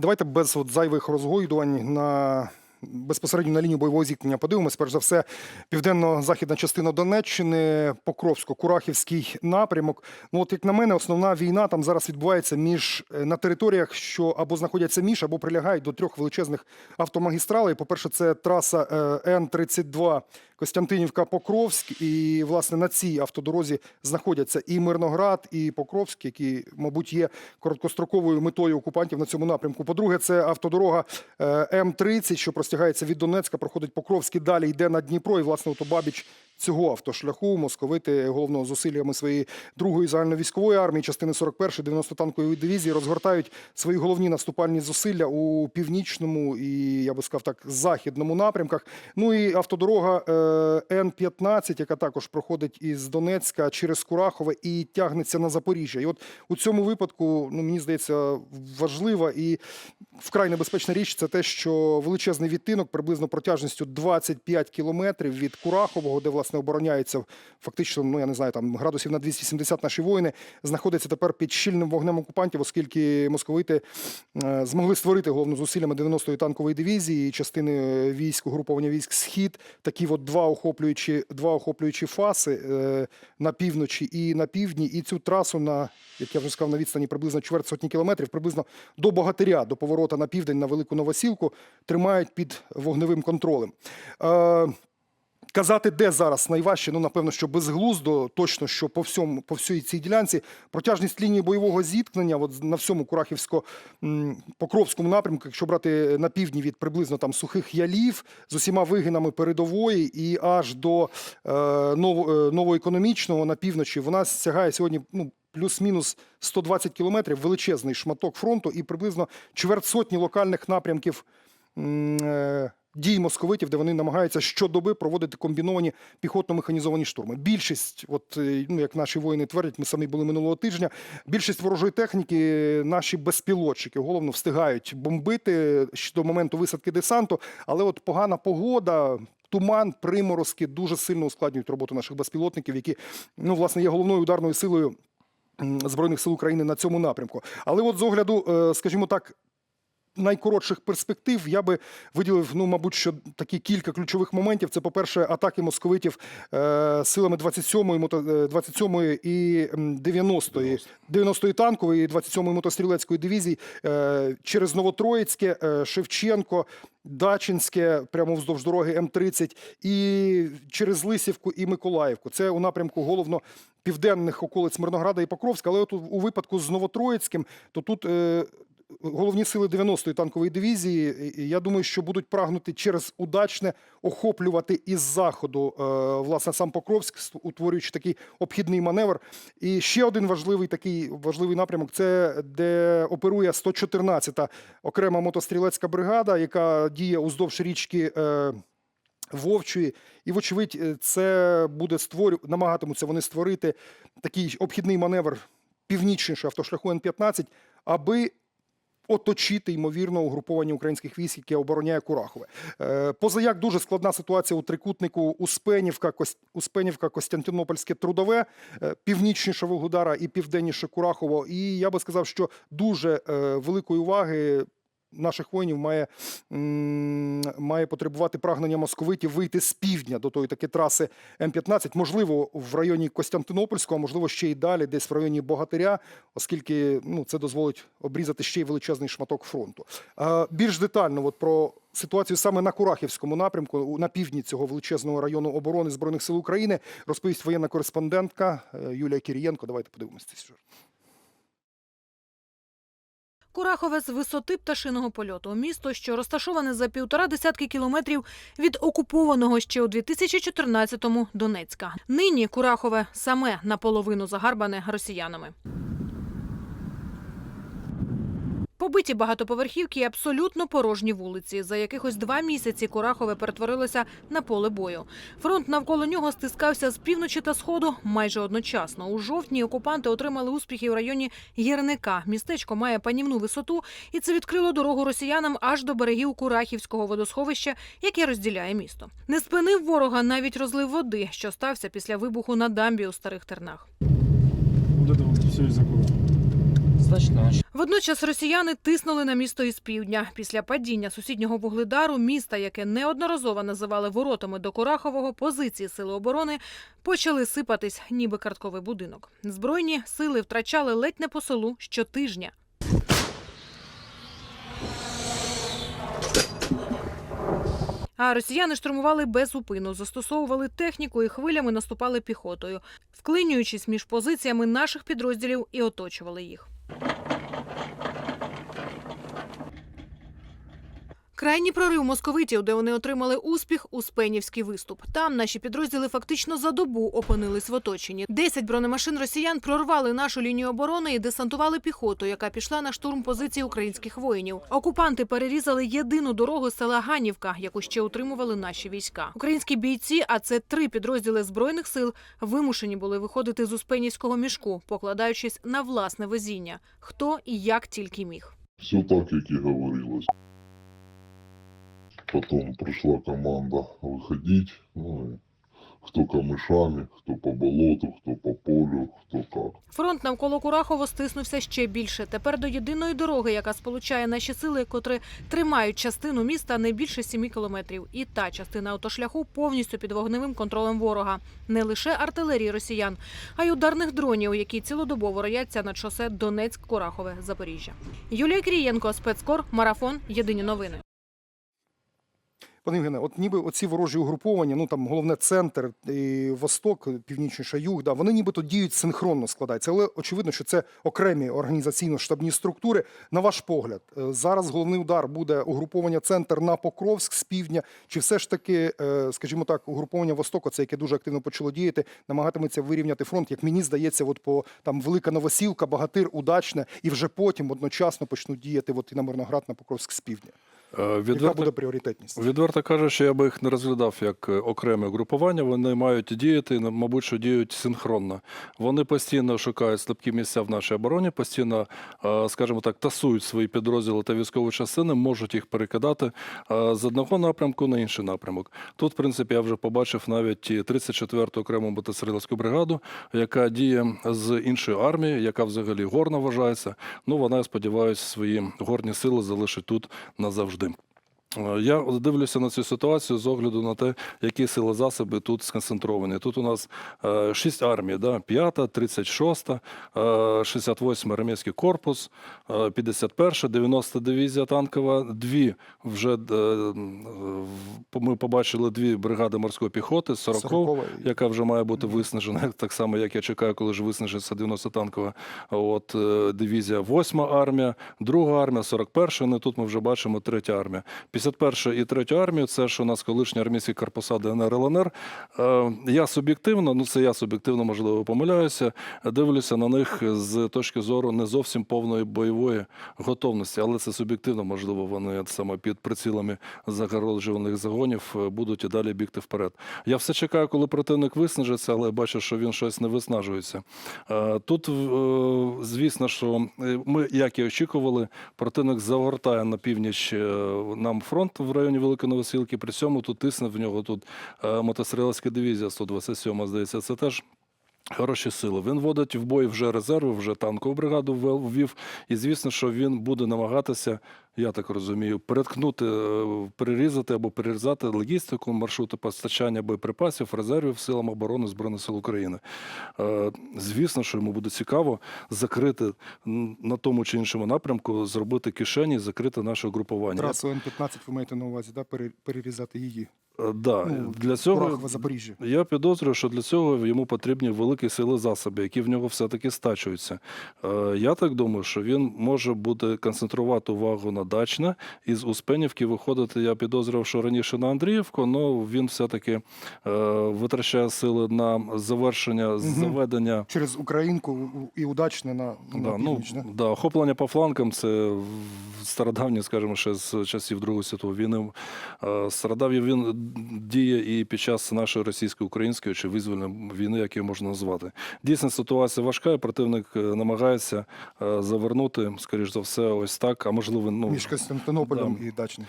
Давайте без от зайвих розгойдувань на безпосередньо на лінію бойового зіткнення подивимось. Перш за все, південно-західна частина Донеччини, Покровсько-Курахівський напрямок. Ну, от як на мене, основна війна там зараз відбувається між е, на територіях, що або знаходяться між, або прилягають до трьох величезних автомагістралей. По-перше, це траса е, Н-32 Костянтинівка Покровськ. І власне на цій автодорозі знаходяться і Мирноград, і Покровськ, які, мабуть, є короткостроковою метою окупантів на цьому напрямку. По-друге, це автодорога е, М-30, що простягається від Донецька, проходить Покровськ і далі йде на Дніпро. І власне обабіч цього автошляху московити головно зусиллями своєї другої загальновійськової армії, частини 41-ї 90-танкової дивізії розгортають свої головні наступальні зусилля у північному і я би сказав так західному напрямках. Ну і автодорога е, Н-15, яка також проходить із Донецька через Курахове і тягнеться на Запоріжжя. І от у цьому випадку, ну мені здається, важлива і вкрай небезпечна річ це те, що величезний відтинок, приблизно протяжністю 25 кілометрів від Курахового, де власне обороняється фактично, ну я не знаю, там градусів на 270 наші воїни, знаходиться тепер під щільним вогнем окупантів, оскільки московити е, змогли створити головно зусиллями 90-ї танкової дивізії частини військ, угруповання військ Схід, такі от два охоплюючі, два охоплюючі фаси е, на півночі і на півдні. І цю трасу на, як я вже сказав, на відстані приблизно чверть сотні кілометрів, приблизно до Богатиря, до поворота на південь на Велику Новосілку, тримають під вогневим контролем. Казати, де зараз найважче, ну напевно, що безглуздо, точно що по всьому, по всій цій ділянці протяжність лінії бойового зіткнення, от на всьому Курахівсько-Покровському напрямку, якщо брати на півдні від приблизно там сухих ялів з усіма вигинами передової і аж до е, ново, е, новоекономічного на півночі, вона сягає сьогодні ну, плюс-мінус 120 кілометрів, величезний шматок фронту і приблизно чверть сотні локальних напрямків. е, Дій московитів, де вони намагаються щодоби проводити комбіновані піхотно-механізовані штурми. Більшість, от е, ну як наші воїни твердять, ми самі були минулого тижня. Більшість ворожої техніки наші безпілотчики головно встигають бомбити до моменту висадки десанту. Але от погана погода. Туман, приморозки дуже сильно ускладнюють роботу наших безпілотників, які ну власне є головною ударною силою збройних сил України на цьому напрямку. Але от з огляду, е, скажімо так, найкоротших перспектив я би виділив, ну, мабуть, що такі кілька ключових моментів. Це, по-перше, атаки московитів е, силами 27-ї, мото, е, 27-ї і м, 90-ї, 90-ї танкової і 27-ї мотострілецької дивізії е, через Новотроїцьке, е, Шевченко, Дачинське, прямо вздовж дороги М-30 і через Лисівку і Миколаївку. Це у напрямку головно південних околиць Мирнограда і Покровська. Але от у- у випадку з Новотроїцьким, то тут е, головні сили 90-ї танкової дивізії, я думаю, що будуть прагнути через удачне охоплювати із заходу е, власне сам Покровськ, утворюючи такий обхідний маневр. І ще один важливий такий важливий напрямок це де оперує 114-та окрема мотострілецька бригада, яка діє уздовж річки. е, Вовчої, і вочевидь, е, це буде створю... намагатимуться вони створити такий обхідний маневр північніше автошляху Н-15, аби оточити ймовірно угруповання українських військ, яке обороняє Курахове. поза Позаяк дуже складна ситуація у трикутнику Успенівка, Успенівка, Костянтинопольське трудове, е, північніше Вугледара і південніше Курахово. І я би сказав, що дуже е, великої уваги. Наших воїнів має, має потребувати прагнення московитів вийти з півдня до тої таки траси М-15, можливо, в районі Костянтинопольського, а можливо, ще й далі, десь в районі Богатиря, оскільки ну, це дозволить обрізати ще й величезний шматок фронту. Більш детально от про ситуацію саме на Курахівському напрямку, на півдні цього величезного району оборони Збройних сил України, розповість воєнна кореспондентка е, Юлія Кірієнко. Давайте подивимося цей сюжет. Курахове з висоти пташиного польоту. Місто, що розташоване за півтора десятки кілометрів від окупованого ще у 2014-му Донецька. Нині Курахове саме наполовину загарбане росіянами. Побиті багатоповерхівки і абсолютно порожні вулиці. За якихось два місяці Курахове перетворилося на поле бою. Фронт навколо нього стискався з півночі та сходу майже одночасно. У жовтні окупанти отримали успіхи в районі Гірника. Містечко має панівну висоту, і це відкрило дорогу росіянам аж до берегів Курахівського водосховища, яке розділяє місто. Не спинив ворога навіть розлив води, що стався після вибуху на дамбі у старих тернах. Все кура. Однозначно. Водночас росіяни тиснули на місто із півдня. Після падіння сусіднього вугледару, міста, яке неодноразово називали воротами до Курахового, позиції сили оборони почали сипатись, ніби картковий будинок. Збройні сили втрачали ледь не по селу щотижня. А росіяни штурмували без упину, застосовували техніку і хвилями наступали піхотою, вклинюючись між позиціями наших підрозділів і оточували їх. Крайній прорив московитів, де вони отримали успіх, Успенівський виступ. Там наші підрозділи фактично за добу опинились в оточенні. Десять бронемашин росіян прорвали нашу лінію оборони і десантували піхоту, яка пішла на штурм позицій українських воїнів. Окупанти перерізали єдину дорогу з села Ганівка, яку ще утримували наші війська. Українські бійці, а це три підрозділи збройних сил, вимушені були виходити з Успенівського мішку, покладаючись на власне везіння, хто і як тільки міг. Все так, як і говорилось. Потом пришла команда выходить, ну и кто камышами, кто по болоту, кто по полю, кто как. Фронт навколо Курахово стиснувся ще більше. Тепер до єдиної дороги, яка сполучає наші сили, котрі тримають частину міста не більше 7 кілометрів. І та частина автошляху повністю під вогневим контролем ворога. Не лише артилерії росіян, а й ударних дронів, які цілодобово рояться над шосе Донецьк-Курахове Запоріжжя. Юлія Крієнко, спецкор, марафон. Єдині новини. Пане Євгене, от ніби оці ворожі угруповання, ну там головне центр і восток, північніше юг, да, вони нібито діють синхронно складаються. Але очевидно, що це окремі організаційно-штабні структури. На ваш погляд, е, зараз головний удар буде угруповання центр на Покровськ з півдня, чи все ж таки, е, скажімо так, угруповання Востоку, це яке дуже активно почало діяти, намагатиметься вирівняти фронт, як мені здається, от по там Велика Новосілка, Багатир, Удачне, і вже потім одночасно почнуть діяти от і на Мирноград, на Покровськ з півдня. Е, Яка буде пріоритетність? відверто кажучи, я би їх не розглядав як е, окреме групування. Вони мають діяти, мабуть, що діють синхронно. Вони постійно шукають слабкі місця в нашій обороні, постійно, е, скажімо так, тасують свої підрозділи та військові частини, можуть їх перекидати з одного напрямку на інший напрямок. Тут, в принципі, я вже побачив навіть і 34-ту окрему мотострілецьку бригаду, яка діє з іншої армії, яка взагалі горна вважається. Ну, вона, я сподіваюся, свої горні сили залишить тут назавжди. Е, Я дивлюся на цю ситуацію з огляду на те, які сили засоби тут сконцентровані. Тут у нас е, шість армій, да? 5, 36, е, 68 армійський корпус, е, 51, 90 дивізія танкова, дві вже е, ми побачили дві бригади морської піхоти, 40 Сорокова і- яка вже має бути виснажена, так само, як я чекаю, коли ж виснажиться 90-танкова от, е, дивізія, 8 армія, 2 армія, 41 ну, тут ми вже бачимо 3 армія. 51 і 3 армію, це ж у нас колишні армійські корпуса ДНР, ЛНР. Е, Я суб'єктивно, ну це я суб'єктивно, можливо, помиляюся, дивлюся на них з точки зору не зовсім повної бойової готовності, але це суб'єктивно, можливо, вони саме під прицілами загороджуваних загонів е, будуть і далі бігти вперед. Я все чекаю, коли противник виснажиться, але бачу, що він щось не виснажується. Е, Тут, звісно, що ми, як і очікували, противник загортає на північ нам фронт в районі Великої Новосілки. При цьому тут тисне в нього тут е, мотострілецька дивізія 127, здається, це теж. Хороші сили. Він вводить в бой вже резерви, вже танкову бригаду ввів. І звісно, що він буде намагатися, я так розумію, переткнути, е, перерізати або перерізати логістику, маршрути постачання боєприпасів, резервів силам оборони Збройних сил України. Е, Звісно, що йому буде цікаво закрити на тому чи іншому напрямку, зробити кишені, закрити наше групування. Трасу Н-15 ви маєте на увазі, да? пере- перерізати її. Е, Да, Ну, для цього Курахова, Запоріжжя. Я підозрюю, що для цього йому потрібні великі сили засоби, які в нього все-таки стачуються. Е, Я так думаю, що він може буде концентрувати увагу на дачне і з Успенівки виходити. Я підозрював, що раніше на Андріївку, але він все-таки е, витрачає сили на завершення заведення. Через Українку і удачне на, на Да, ну, да? да, охоплення по фланкам це стародавнє, скажімо, ще з часів Другої світової війни. Е, Стародав'я він діє і під час нашої російсько-української чи визвольної війни, як її можна назвати. Дійсно, ситуація важка, і противник е, намагається е, завернути, скоріш за все, ось так, а можливо, ну Між Константинополем да. і Дачним.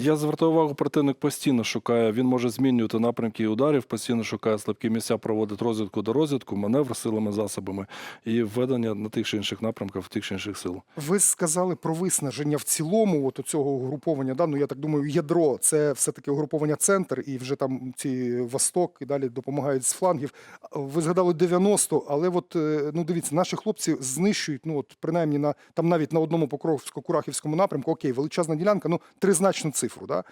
я звертаю увагу, противник постійно шукає. Він може змінювати напрямки ударів, постійно шукає слабкі місця, проводить розвідку до розвідку, маневр силами засобами і введення на тих чи інших напрямках, в тих чи інших сил. Ви сказали про виснаження в цілому, от у цього угруповання. Да? Ну я так думаю, ядро це все-таки угруповання центр, і вже там ці Восток і далі допомагають з флангів. Ви згадали 90, але от е, ну дивіться, наші хлопці знищують, ну от принаймні на там навіть на одному Покровсько-Курахівському напрямку, окей, величезна ділянка, ну тризначну цифру. Да?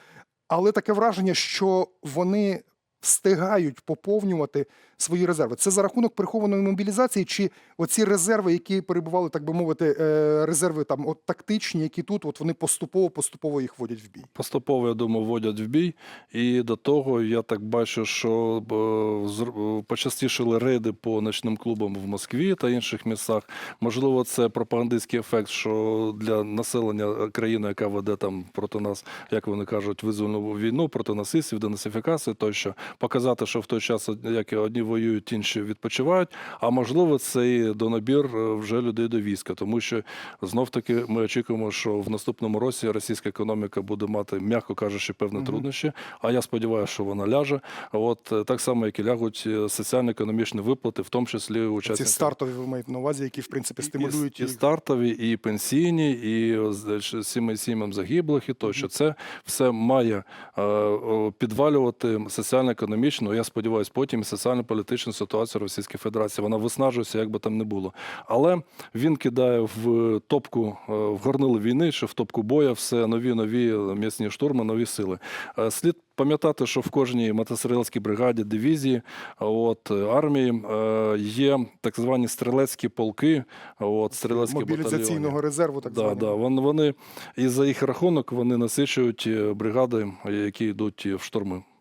Але таке враження, що вони встигають поповнювати свої резерви. Це за рахунок прихованої мобілізації, чи оці резерви, які перебували, так би мовити, е, резерви там от тактичні, які тут, от вони поступово поступово їх вводять в бій. Поступово, я думаю, вводять в бій. І до того я так бачу, що е, е, почастішили рейди по ночним клубам в Москві та інших містах. Можливо, це пропагандистський ефект, що для населення країни, яка веде там проти нас, як вони кажуть, визвольну війну проти насильствів, денацифікації, тощо показати, що в той час як одні воюють, інші відпочивають. А можливо, це і донабір е, вже людей до війська, тому що знов таки ми очікуємо, що в наступному році російська економіка буде мати, м'яко кажучи, певні Мгм. труднощі. А я сподіваюся, що вона ляже. От е, так само, як і лягуть е, соціально-економічні виплати, в тому числі Ці стартові ви маєте на увазі, які в принципі стимулюють І, і стартові, і пенсійні, і сімей сім'ям загиблих, і тощо. Це все має е, о, соціально-економічну, я сподіваюся, потім і соціально-політичну ситуацію Російської Федерації. Вона виснажується, як би там не було. Але він кидає в топку, е, в горнило війни чи в топку боя все нові нові м'ясні штурми, нові сили. Е, Слід пам'ятати, що в кожній мотострілецькій бригаді дивізії, от е, армії е, є так звані стрілецькі полки, от стрілецькі батальйони. резерву, так Да, званого. да. Вони, вони і за їх рахунок вони насичують е, бригади, які йдуть в штурми.